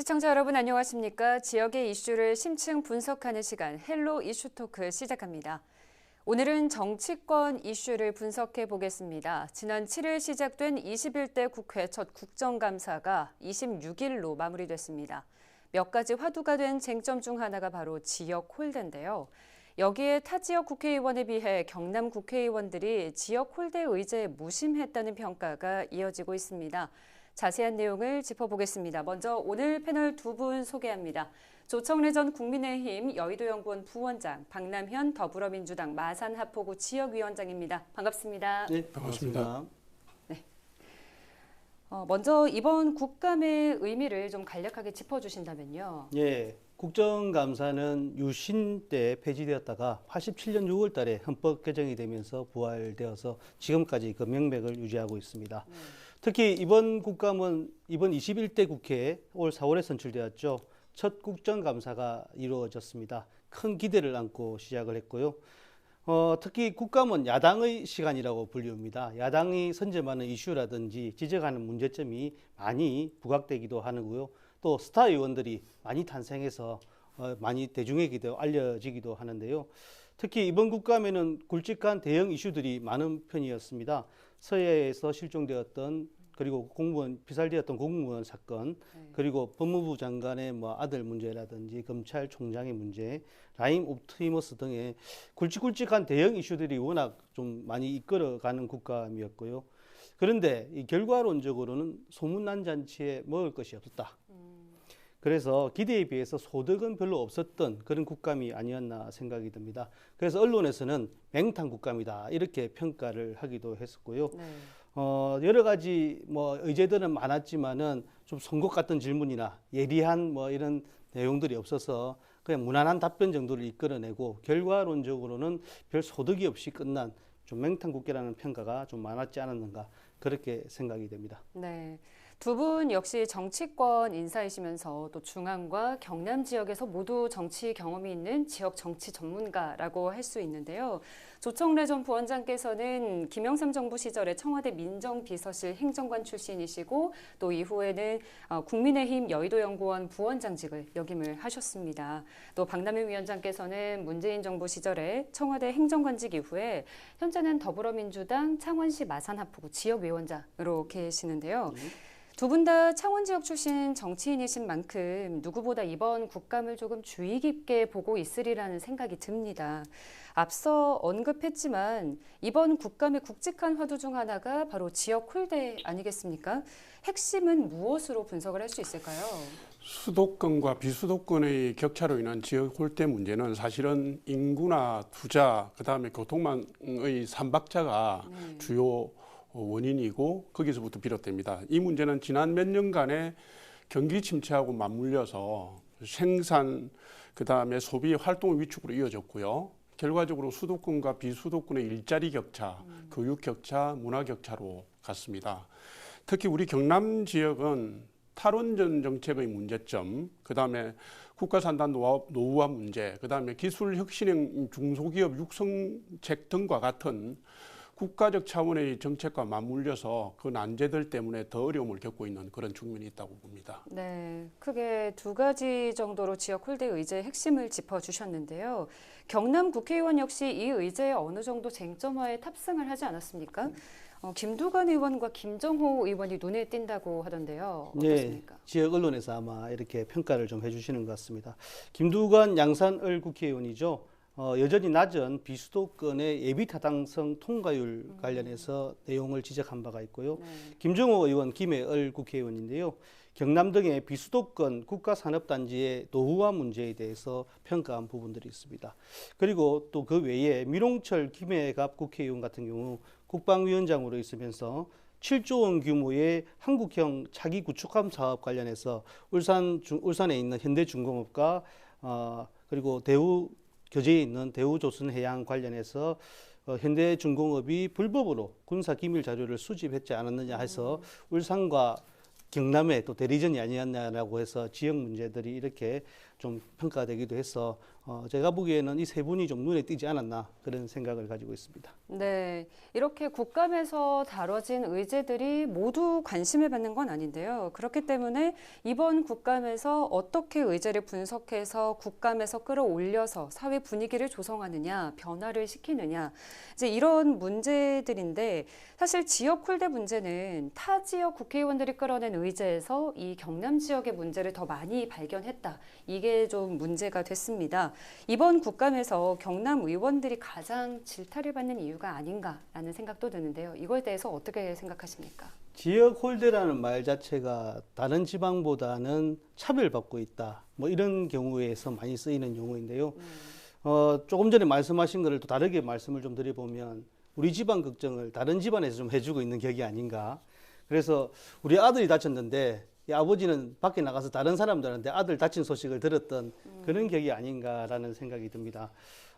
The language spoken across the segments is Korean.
시청자 여러분 안녕하십니까? 지역의 이슈를 심층 분석하는 시간 헬로 이슈 토크 시작합니다. 오늘은 정치권 이슈를 분석해 보겠습니다. 지난 7일 시작된 21대 국회 첫 국정감사가 26일로 마무리됐습니다. 몇 가지 화두가 된 쟁점 중 하나가 바로 지역 홀대인데요. 여기에 타 지역 국회의원에 비해 경남 국회의원들이 지역 홀대 의제에 무심했다는 평가가 이어지고 있습니다. 자세한 내용을 짚어보겠습니다. 먼저 오늘 패널 두 분 소개합니다. 조청래 전 국민의힘 여의도연구원 부원장, 박남현 더불어민주당 마산하포구 지역위원장입니다. 반갑습니다. 네, 반갑습니다. 어, 먼저 이번 국감의 의미를 좀 간략하게 짚어주신다면요. 예, 국정감사는 유신 때 폐지되었다가 87년 6월 달에 헌법 개정이 되면서 부활되어서 지금까지 그 명맥을 유지하고 있습니다. 특히 이번 국감은 이번 21대 국회에 올 4월에 선출되었죠. 첫 국정감사가 이루어졌습니다. 큰 기대를 안고 시작을 했고요. 어, 특히 국감은 야당의 시간이라고 불리웁니다. 야당이 선점하는 이슈라든지 지적하는 문제점이 많이 부각되기도 하는고요. 또 스타 의원들이 많이 탄생해서 어, 많이 대중에게도 알려지기도 하는데요. 특히 이번 국감에는 굵직한 대형 이슈들이 많은 편이었습니다. 서해에서 실종되었던 그리고 공무원 피살되었던 공무원 사건 그리고 법무부 장관의 뭐 아들 문제라든지 검찰총장의 문제 라임 옵티머스 등의 굵직굵직한 대형 이슈들이 워낙 좀 많이 이끌어가는 국감이었고요. 그런데 이 결과론적으로는 소문난 잔치에 먹을 것이 없었다. 그래서 기대에 비해서 소득은 별로 없었던 그런 국감이 아니었나 생각이 듭니다. 그래서 언론에서는 맹탕 국감이다 이렇게 평가를 하기도 했었고요. 네. 어, 여러 가지 뭐 의제들은 많았지만은 좀 송곳 같은 질문이나 예리한 뭐 이런 내용들이 없어서 그냥 무난한 답변 정도를 이끌어내고 결과론적으로는 별 소득이 없이 끝난 좀 맹탕 국회라는 평가가 좀 많았지 않았는가 그렇게 생각이 됩니다. 네. 두 분 역시 정치권 인사이시면서 또 중앙과 경남 지역에서 모두 정치 경험이 있는 지역 정치 전문가라고 할 수 있는데요. 조청래 전 부원장께서는 김영삼 정부 시절에 청와대 민정비서실 행정관 출신이시고 또 이후에는 어, 국민의힘 여의도연구원 부원장직을 역임을 하셨습니다. 또 박남현 위원장께서는 문재인 정부 시절에 청와대 행정관직 이후에 현재는 더불어민주당 창원시 마산하포구 지역위원장으로 계시는데요. 두 분 다 창원 지역 출신 정치인이신 만큼 누구보다 이번 국감을 조금 주의 깊게 보고 있으리라는 생각이 듭니다. 앞서 언급했지만 이번 국감의 굵직한 화두 중 하나가 바로 지역 홀대 아니겠습니까? 핵심은 무엇으로 분석을 할 수 있을까요? 수도권과 비수도권의 격차로 인한 지역 홀대 문제는 사실은 인구나 투자, 그다음에 교통망의 삼박자가 네. 주요 원인이고 거기서부터 비롯됩니다. 이 문제는 지난 몇 년간의 경기 침체하고 맞물려서 생산 그다음에 소비 활동 위축으로 이어졌고요. 결과적으로 수도권과 비수도권의 일자리 격차, 교육 격차, 문화 격차로 갔습니다. 특히 우리 경남 지역은 탈원전 정책의 문제점, 그다음에 국가산단 노후- 노후화 문제, 그다음에 기술 혁신형 중소기업 육성책 등과 같은 국가적 차원의 정책과 맞물려서 그 난제들 때문에 더 어려움을 겪고 있는 그런 측면이 있다고 봅니다. 네, 크게 두 가지 정도로 지역 홀대 의제의 핵심을 짚어주셨는데요. 경남 국회의원 역시 이 의제에 어느 정도 쟁점화에 탑승을 하지 않았습니까? 어, 김두관 의원과 김정호 의원이 눈에 띈다고 하던데요. 네, 어떻습니까? 지역 언론에서 아마 이렇게 평가를 좀 해주시는 것 같습니다. 김두관 양산을 국회의원이죠. 어, 여전히 낮은 비수도권의 예비 타당성 통과율 관련해서 내용을 지적한 바가 있고요. 네. 김정호 의원, 김해을 국회의원인데요. 경남 등의 비수도권 국가산업단지의 노후화 문제에 대해서 평가한 부분들이 있습니다. 그리고 또 그 외에 미롱철 김해갑 국회의원 같은 경우 국방위원장으로 있으면서 7조 원 규모의 한국형 차기 구축함 사업 관련해서 울산 중, 울산에 있는 현대중공업과 어, 그리고 대우 교제에 있는 대우조선 해양 관련해서 어, 현대중공업이 불법으로 군사 기밀 자료를 수집했지 않았느냐 해서 울산과 경남에 또 대리전이 아니었냐라고 해서 지역 문제들이 이렇게 좀 평가되기도 해서 어, 제가 보기에는 이 세 분이 좀 눈에 띄지 않았나 그런 생각을 가지고 있습니다. 네, 이렇게 국감에서 다뤄진 의제들이 모두 관심을 받는 건 아닌데요. 그렇기 때문에 이번 국감에서 어떻게 의제를 분석해서 국감에서 끌어올려서 사회 분위기를 조성하느냐, 변화를 시키느냐, 이제 이런 문제들인데 사실 지역 홀대 문제는 타 지역 국회의원들이 끌어낸 의제에서 이 경남 지역의 문제를 더 많이 발견했다. 이게 좀 문제가 됐습니다. 이번 국감에서 경남 의원들이 가장 질타를 받는 이유가 아닌가라는 생각도 드는데요. 이거에 대해서 어떻게 생각하십니까? 지역 홀대라는 말 자체가 다른 지방보다는 차별받고 있다. 뭐 이런 경우에서 많이 쓰이는 용어인데요. 어, 조금 전에 말씀하신 거를 또 다르게 말씀을 좀 드려보면 우리 집안 걱정을 다른 집안에서 좀 해주고 있는 격이 아닌가. 그래서 우리 아들이 다쳤는데 이 아버지는 밖에 나가서 다른 사람들한테 아들 다친 소식을 들었던 그런 격이 아닌가라는 생각이 듭니다.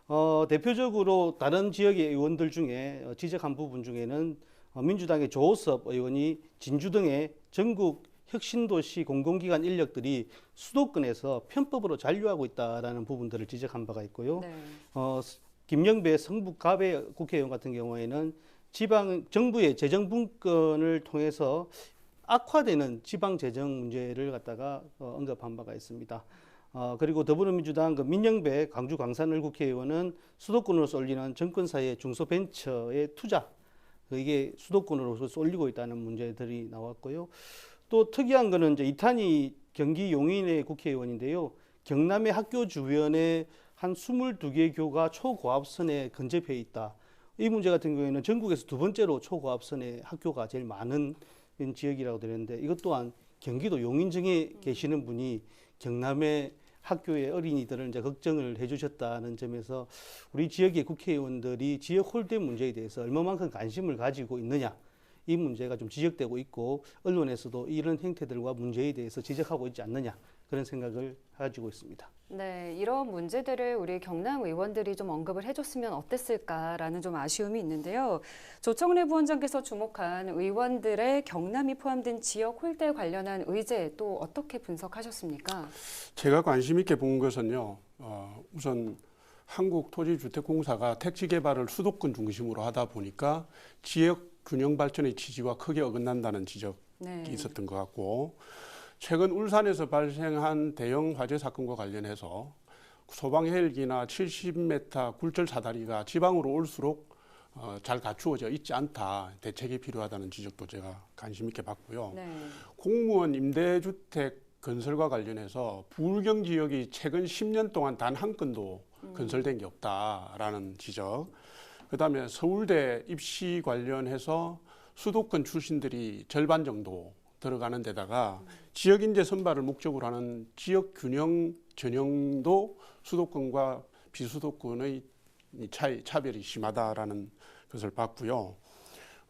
어, 대표적으로 다른 지역의 의원들 중에 어, 지적한 부분 중에는 어, 민주당의 조호섭 의원이 진주 등의 전국 혁신도시 공공기관 인력들이 수도권에서 편법으로 잔류하고 있다라는 부분들을 지적한 바가 있고요. 네. 어, 스- 김영배 성북갑의 국회의원 같은 경우에는 지방 정부의 재정 분권을 통해서 악화되는 지방 재정 문제를 갖다가 어, 언급한 바가 있습니다. 어, 그리고 더불어민주당 그 민영배 광주 광산을 국회의원은 수도권으로 쏠리는 정권사의 중소벤처의 투자 그 이게 수도권으로 쏠리고 있다는 문제들이 나왔고요. 또 특이한 거는 이제 이탄희 경기 용인의 국회의원인데요. 경남의 학교 주변에 한 22개 교가 초고압선에 근접해 있다. 이 문제 같은 경우에는 전국에서 두 번째로 초고압선의 학교가 제일 많은 지역이라고 되는데 이것 또한 경기도 용인청에 계시는 분이 경남의 학교의 어린이들을 이제 걱정을 해주셨다는 점에서 우리 지역의 국회의원들이 지역 홀대 문제에 대해서 얼마만큼 관심을 가지고 있느냐 이 문제가 좀 지적되고 있고 언론에서도 이런 행태들과 문제에 대해서 지적하고 있지 않느냐 그런 생각을 가지고 있습니다. 네, 이런 문제들을 우리 경남 의원들이 좀 언급을 해줬으면 어땠을까라는 좀 아쉬움이 있는데요. 조청래 부원장께서 주목한 의원들의 경남이 포함된 지역 홀대 관련한 의제 또 어떻게 분석하셨습니까? 제가 관심 있게 본 것은요. 어, 우선 한국토지주택공사가 택지 개발을 수도권 중심으로 하다 보니까 지역 균형 발전의 취지와 크게 어긋난다는 지적이 네. 있었던 것 같고 최근 울산에서 발생한 대형 화재 사건과 관련해서 소방 헬기나 70m 굴절 사다리가 지방으로 올수록 어, 잘 갖추어져 있지 않다 대책이 필요하다는 지적도 제가 관심 있게 봤고요. 네. 공무원 임대주택 건설과 관련해서 부울경 지역이 최근 10년 동안 단 한 건도 건설된 게 없다라는 지적. 그다음에 서울대 입시 관련해서 수도권 출신들이 절반 정도 들어가는 데다가 지역 인재 선발을 목적으로 하는 지역 균형 전형도 수도권과 비수도권의 이 차이 차별이 심하다라는 것을 봤고요.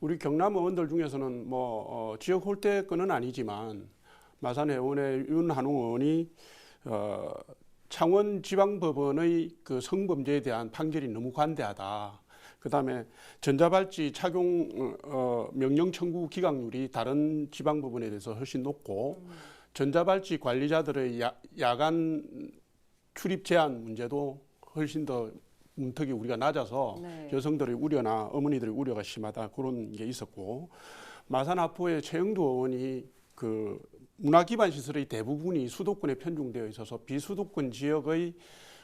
우리 경남 의원들 중에서는 뭐 어, 지역 홀대권은 아니지만 마산 의원의 윤한웅 의원이 어, 창원 지방법원의 그 성범죄에 대한 판결이 너무 관대하다. 그다음에 전자발찌 착용 어, 명령 청구 기각률이 다른 지방법원에 대해서 훨씬 높고 전자발찌 관리자들의 야, 야간 출입 제한 문제도 훨씬 더 문턱이 우리가 낮아서 네. 여성들의 우려나 어머니들의 우려가 심하다 그런 게 있었고 마산 하포의 최영두 의원이 그 문화 기반 시설의 대부분이 수도권에 편중되어 있어서 비수도권 지역의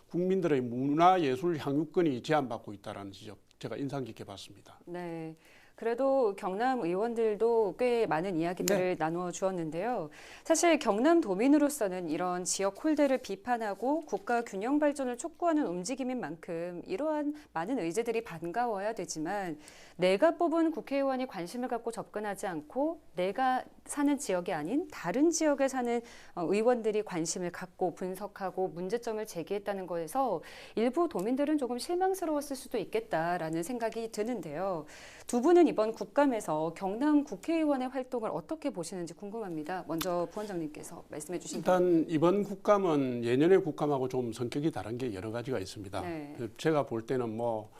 국민들의 문화 예술 향유권이 제한받고 있다라는 지적 제가 인상 깊게 봤습니다. 네. 그래도 경남 의원들도 꽤 많은 이야기들을 네. 나누어 주었는데요. 사실 경남 도민으로서는 이런 지역 홀대를 비판하고 국가 균형 발전을 촉구하는 움직임인 만큼 이러한 많은 의제들이 반가워야 되지만 내가 뽑은 국회의원이 관심을 갖고 접근하지 않고 내가 사는 지역이 아닌 다른 지역에 사는 어, 의원들이 관심을 갖고 분석하고 문제점을 제기했다는 거에서 일부 도민들은 조금 실망스러웠을 수도 있겠다라는 생각이 드는데요. 두 분은 이번 국감에서 경남 국회의원의 활동을 어떻게 보시는지 궁금합니다. 먼저 부원장님께서 말씀해 주신 일단 이번 국감은 예년의 국감하고 좀 성격이 다른 게 여러 가지가 있습니다. 네. 제가 볼 때는 뭐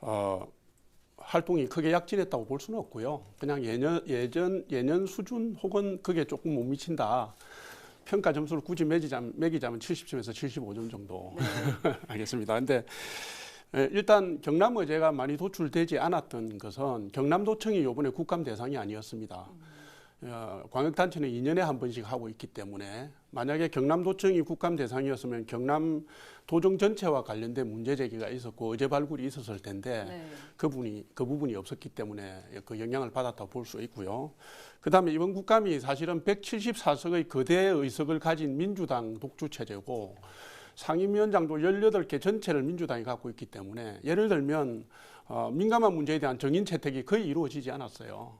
어, 활동이 크게 약진했다고 볼 수는 없고요. 그냥 예년 예전 예년 수준 혹은 그게 조금 못 미친다. 평가 점수를 굳이 매기자면, 매기자면 70점에서 75점 정도 하겠습니다. 근데 에, 일단 경남 의제가 많이 도출되지 않았던 것은 경남도청이 이번에 국감 대상이 아니었습니다. 어, 광역단체는 2년에 한 번씩 하고 있기 때문에 만약에 경남도청이 국감 대상이었으면 경남 도정 전체와 관련된 문제 제기가 있었고 의제 발굴이 있었을 텐데 네. 그 부분이 그 부분이 없었기 때문에 그 영향을 받았다 볼수 있고요. 그다음에 이번 국감이 사실은 174석의 거대 의석을 가진 민주당 독주 체제고 상임위원장도 18개 전체를 민주당이 갖고 있기 때문에 예를 들면 어, 민감한 문제에 대한 정인 채택이 거의 이루어지지 않았어요.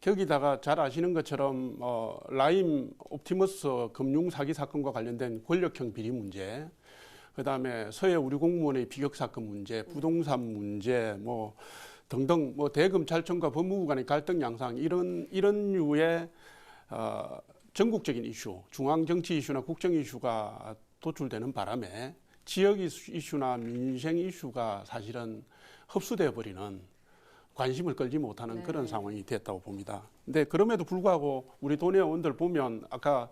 거기다가 잘 아시는 것처럼 어, 라임 옵티머스 금융 사기 사건과 관련된 권력형 비리 문제, 그 다음에 서해 우리 공무원의 비격 사건 문제, 부동산 문제, 뭐 등등 뭐 대검찰청과 법무부 간의 갈등 양상 이런 이런 류의 어, 전국적인 이슈, 중앙 정치 이슈나 국정 이슈가 도출되는 바람에 지역 이슈- 이슈나 민생 이슈가 사실은 흡수되어 버리는 관심을 끌지 못하는 네. 그런 상황이 됐다고 봅니다. 근데 그럼에도 불구하고 우리 도내 의원들 보면 아까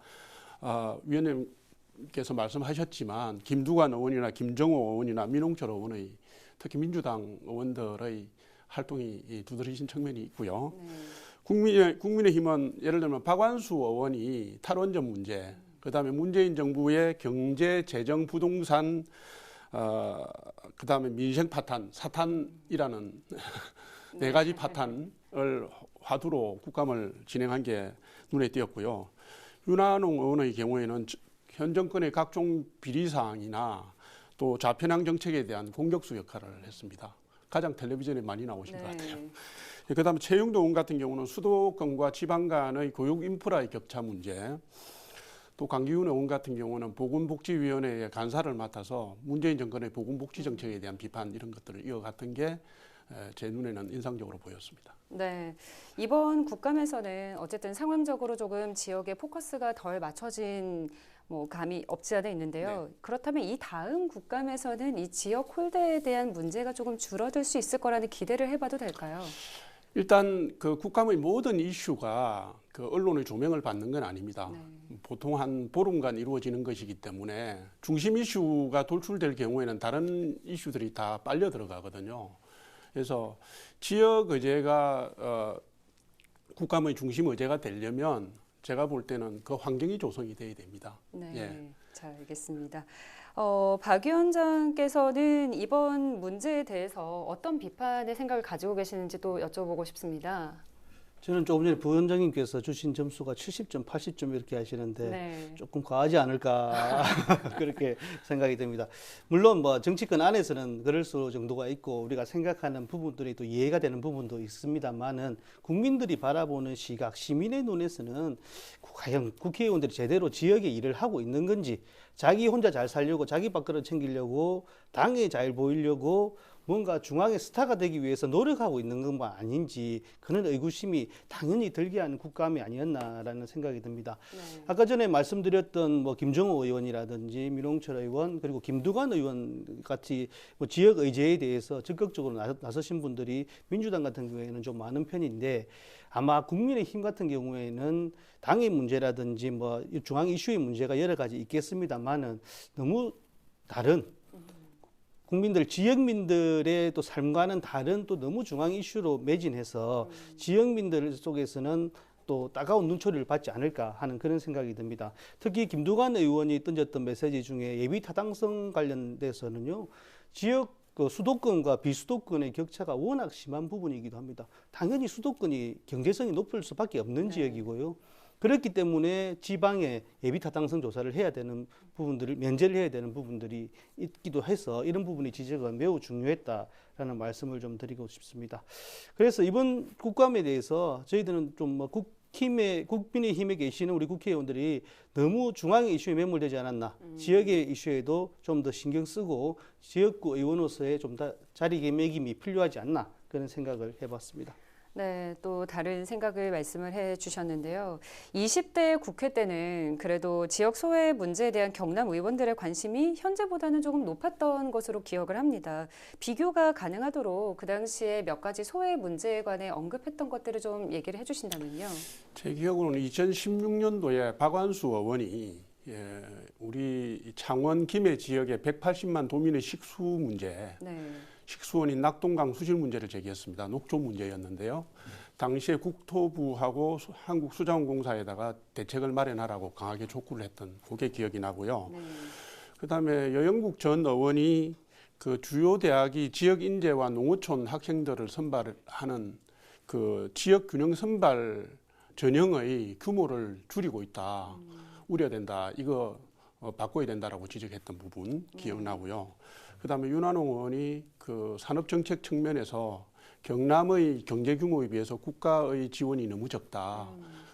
어, 위원님께서 말씀하셨지만 김두관 의원이나 김정호 의원이나 민홍철 의원의 특히 민주당 의원들의 활동이 이 두드러진 측면이 있고요. 네. 국민의, 국민의힘은 예를 들면 박완수 의원이 탈원전 문제, 그다음에 문재인 정부의 경제, 재정, 부동산, 어, 그다음에 민생 파탄, 사탄이라는 네 가지 파탄을 화두로 국감을 진행한 게 눈에 띄었고요. 윤한홍 의원의 경우에는 저- 현 정권의 각종 비리 사항이나 또 좌편향 정책에 대한 공격수 역할을 했습니다. 가장 텔레비전에 많이 나오신 것 같아요. 네. 그다음에 최영도 의원 같은 경우는 수도권과 지방 간의 교육 인프라의 격차 문제, 또 강기훈 의원 같은 경우는 보건복지위원회의 간사를 맡아서 문재인 정권의 보건복지 정책에 대한 비판 이런 것들을 이어갔던 게 제 눈에는 인상적으로 보였습니다. 네. 이번 국감에서는 어쨌든 상황적으로 조금 지역에 포커스가 덜 맞춰진 뭐 감이 없지 않아 있는데요. 그렇다면 이 다음 국감에서는 이 지역 홀대에 대한 문제가 조금 줄어들 수 있을 거라는 기대를 해봐도 될까요? 일단 그 국감의 모든 이슈가 그 언론의 조명을 받는 건 아닙니다. 네. 보통 한 보름간 이루어지는 것이기 때문에 중심 이슈가 돌출될 경우에는 다른 이슈들이 다 빨려 들어가거든요. 그래서 지역 의제가 어, 국감의 중심 의제가 되려면 제가 볼 때는 그 환경이 조성이 돼야 됩니다. 네, 예. 잘 알겠습니다. 어, 박 위원장께서는 이번 문제에 대해서 어떤 비판의 생각을 가지고 계시는지도 여쭤보고 싶습니다. 저는 조금 전에 부원장님께서 주신 점수가 70점, 80점 이렇게 하시는데 네. 조금 과하지 않을까 그렇게 생각이 됩니다. 물론 뭐 정치권 안에서는 그럴 수 정도가 있고 우리가 생각하는 부분들이 또 이해가 되는 부분도 있습니다만은 국민들이 바라보는 시각, 시민의 눈에서는 과연 국회의원들이 제대로 지역의 일을 하고 있는 건지 자기 혼자 잘 살려고 자기 밥그릇 챙기려고 당에 잘 보이려고 뭔가 중앙의 스타가 되기 위해서 노력하고 있는 것만 아닌지 그런 의구심이 당연히 들게 하는 국감이 아니었나라는 생각이 듭니다. 네. 아까 전에 말씀드렸던 뭐 김정호 의원이라든지 민홍철 의원 그리고 김두관 의원 같이 뭐 지역 의제에 대해서 적극적으로 나서- 나서신 분들이 민주당 같은 경우에는 좀 많은 편인데 아마 국민의힘 같은 경우에는 당의 문제라든지 뭐 중앙 이슈의 문제가 여러 가지 있겠습니다만은 너무 다른 국민들 지역민들의 또 삶과는 다른 또 너무 중앙 이슈로 매진해서 지역민들 속에서는 또 따가운 눈초리를 받지 않을까 하는 그런 생각이 듭니다. 특히 김두관 의원이 던졌던 메시지 중에 예비 타당성 관련돼서는요. 지역 그 수도권과 비수도권의 격차가 워낙 심한 부분이기도 합니다. 당연히 수도권이 경제성이 높을 수밖에 없는 네. 지역이고요. 그렇기 때문에 지방에 예비 타당성 조사를 해야 되는 부분들을 면제를 해야 되는 부분들이 있기도 해서 이런 부분이 지적은 매우 중요했다라는 말씀을 좀 드리고 싶습니다. 그래서 이번 국감에 대해서 저희들은 좀뭐 국힘에 국민의힘에 계시는 우리 국회의원들이 너무 중앙의 이슈에 매몰되지 않았나 지역의 이슈에도 좀 더 신경 쓰고 지역구 의원으로서의 좀 더 자리 매김이 필요하지 않나 그런 생각을 해봤습니다. 네, 또 다른 생각을 말씀을 해 주셨는데요. 20대 국회 때는 그래도 지역 소외 문제에 대한 경남 의원들의 관심이 현재보다는 조금 높았던 것으로 기억을 합니다. 비교가 가능하도록 그 당시에 몇 가지 소외 문제에 관해 언급했던 것들을 좀 얘기를 해 주신다면요. 제 기억으로는 2016년도에 박완수 의원이 예, 우리 창원 김해 지역의 180만 도민의 식수 문제, 네. 식수원인 낙동강 수질 문제를 제기했습니다. 녹조 문제였는데요. 당시에 국토부하고 수- 한국수자원공사에다가 대책을 마련하라고 강하게 촉구를 했던 그게 기억이 나고요. 네. 그다음에 여영국 전 의원이 그 주요 대학이 지역 인재와 농어촌 학생들을 선발하는 그 지역 균형 선발 전형의 규모를 줄이고 있다. 우려된다. 이거 어, 바꿔야 된다라고 지적했던 부분 기억나고요. 그다음에 윤한홍 의원이 그 산업 정책 측면에서 경남의 경제 규모에 비해서 국가의 지원이 너무 적다.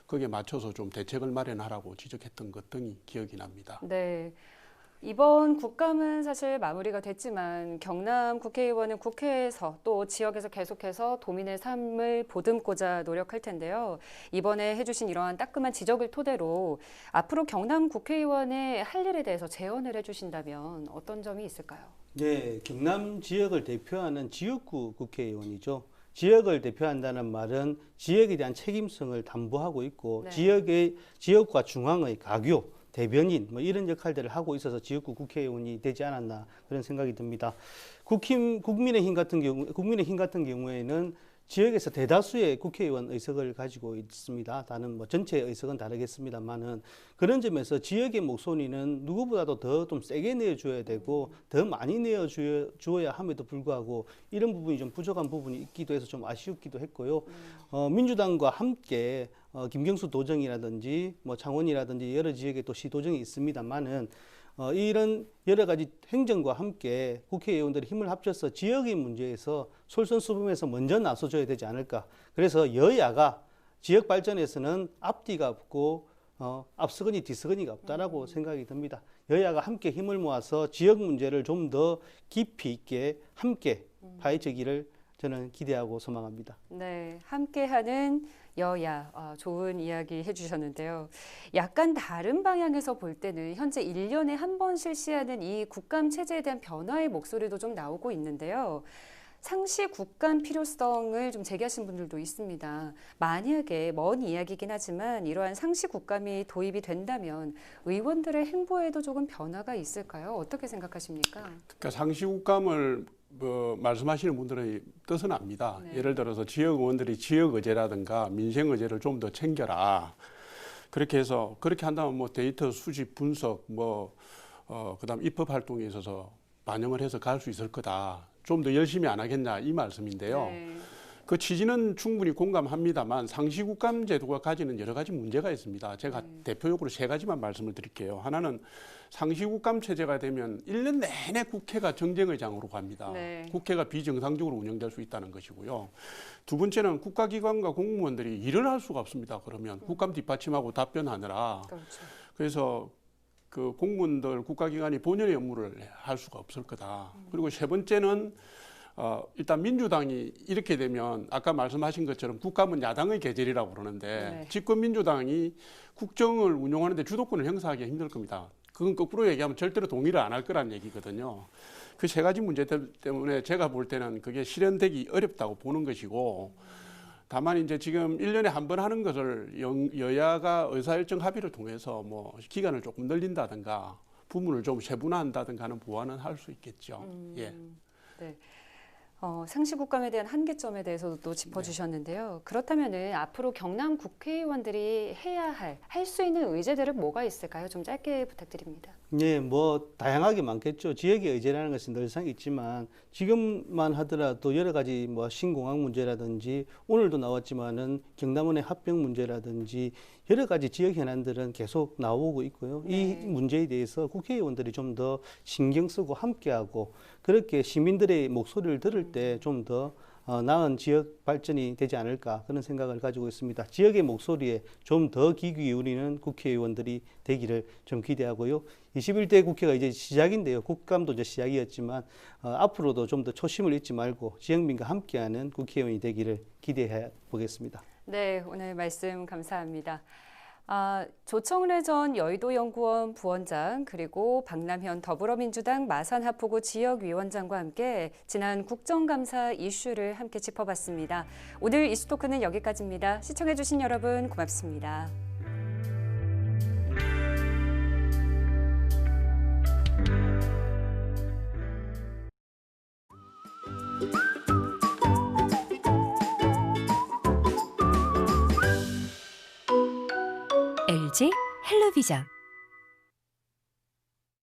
거기에 맞춰서 좀 대책을 마련하라고 지적했던 것 등이 기억이 납니다. 네. 이번 국감은 사실 마무리가 됐지만 경남 국회의원은 국회에서 또 지역에서 계속해서 도민의 삶을 보듬고자 노력할 텐데요. 이번에 해주신 이러한 따끔한 지적을 토대로 앞으로 경남 국회의원의 할 일에 대해서 제언을 해주신다면 어떤 점이 있을까요? 네, 경남 지역을 대표하는 지역구 국회의원이죠. 지역을 대표한다는 말은 지역에 대한 책임성을 담보하고 있고 네. 지역의 지역과 중앙의 가교 대변인 뭐 이런 역할들을 하고 있어서 지역구 국회의원이 되지 않았나 그런 생각이 듭니다. 국힘 국민의힘 같은 경우 국민의힘 같은 경우에는 지역에서 대다수의 국회의원 의석을 가지고 있습니다. 다른 뭐 전체 의석은 다르겠습니다만은 그런 점에서 지역의 목소리는 누구보다도 더 좀 세게 내어줘야 되고 더 많이 내어줘야 함에도 불구하고 이런 부분이 좀 부족한 부분이 있기도 해서 좀 아쉬웠기도 했고요. 어, 민주당과 함께 어, 김경수 도정이라든지 뭐 창원이라든지 여러 지역에 또 시도정이 있습니다만은 어, 이런 여러 가지 행정과 함께 국회의원들이 힘을 합쳐서 지역의 문제에서 솔선수범해서 먼저 나서줘야 되지 않을까. 그래서 여야가 지역 발전에서는 앞뒤가 없고 어, 앞서거니 뒤서거니가 없다라고 생각이 듭니다. 여야가 함께 힘을 모아서 지역 문제를 좀 더 깊이 있게 함께 파헤치기를 저는 기대하고 소망합니다. 네, 함께하는 여야 아, 좋은 이야기 해주셨는데요. 약간 다른 방향에서 볼 때는 현재 1년에 한 번 실시하는 이 국감 체제에 대한 변화의 목소리도 좀 나오고 있는데요. 상시 국감 필요성을 좀 제기하신 분들도 있습니다. 만약에 먼 이야기긴 하지만 이러한 상시 국감이 도입이 된다면 의원들의 행보에도 조금 변화가 있을까요? 어떻게 생각하십니까? 그러니까 상시 국감을 뭐 말씀하시는 분들의 뜻은 압니다. 네. 예를 들어서 지역 의원들이 지역 의제라든가 민생 의제를 좀 더 챙겨라. 그렇게 해서 그렇게 한다면 뭐 데이터 수집 분석 뭐 어, 그다음 입법 활동에 있어서 반영을 해서 갈 수 있을 거다. 좀 더 열심히 안 하겠냐 이 말씀인데요. 네. 그 취지는 충분히 공감합니다만 상시국감 제도가 가지는 여러 가지 문제가 있습니다. 제가 음. 대표적으로 세 가지만 말씀을 드릴게요. 하나는 상시국감 체제가 되면 일년 내내 국회가 정쟁의 장으로 갑니다. 네. 국회가 비정상적으로 운영될 수 있다는 것이고요. 두 번째는 국가기관과 공무원들이 일을 할 수가 없습니다. 그러면 국감 뒷받침하고 답변하느라 그렇죠. 그래서 그 공무원들 국가기관이 본연의 업무를 할 수가 없을 거다. 그리고 세 번째는 어, 일단 민주당이 이렇게 되면 아까 말씀하신 것처럼 국감은 야당의 계절이라고 그러는데 네. 집권 민주당이 국정을 운영하는데 주도권을 행사하기가 힘들 겁니다. 그건 거꾸로 얘기하면 절대로 동의를 안 할 거란 얘기거든요. 그 세 가지 문제 때- 때문에 제가 볼 때는 그게 실현되기 어렵다고 보는 것이고 다만 이제 지금 일년에 한 번 하는 것을 영- 여야가 의사일정 합의를 통해서 뭐 기간을 조금 늘린다든가 부문을 좀 세분화한다든가 하는 보완은 할 수 있겠죠. 예. 음, 네. 어, 상시국감에 대한 한계점에 대해서도 또 짚어주셨는데요. 그렇다면은 앞으로 경남 국회의원들이 해야 할, 할 수 있는 의제들은 뭐가 있을까요? 좀 짧게 부탁드립니다. 네, 뭐 다양하게 많겠죠. 지역의 의제라는 것은 늘상 있지만 지금만 하더라도 여러 가지 뭐 신공항 문제라든지 오늘도 나왔지만은 경남원의 합병 문제라든지 여러 가지 지역 현안들은 계속 나오고 있고요. 이 네. 문제에 대해서 국회의원들이 좀 더 신경 쓰고 함께하고 그렇게 시민들의 목소리를 들을 때 좀더 어, 나은 지역 발전이 되지 않을까 그런 생각을 가지고 있습니다. 지역의 목소리에 좀 더 귀 기울이는 국회의원들이 되기를 좀 기대하고요. 21대 국회가 이제 시작인데요. 국감도 이제 시작이었지만 어, 앞으로도 좀 더 초심을 잃지 말고 지역민과 함께하는 국회의원이 되기를 기대해 보겠습니다. 네, 오늘 말씀 감사합니다. 아, 조청래 전 여의도연구원 부원장 그리고 박남현 더불어민주당 마산하포구 지역위원장과 함께 지난 국정감사 이슈를 함께 짚어봤습니다. 오늘 이슈토크는 여기까지입니다. 시청해주신 여러분 고맙습니다. LG 헬로비전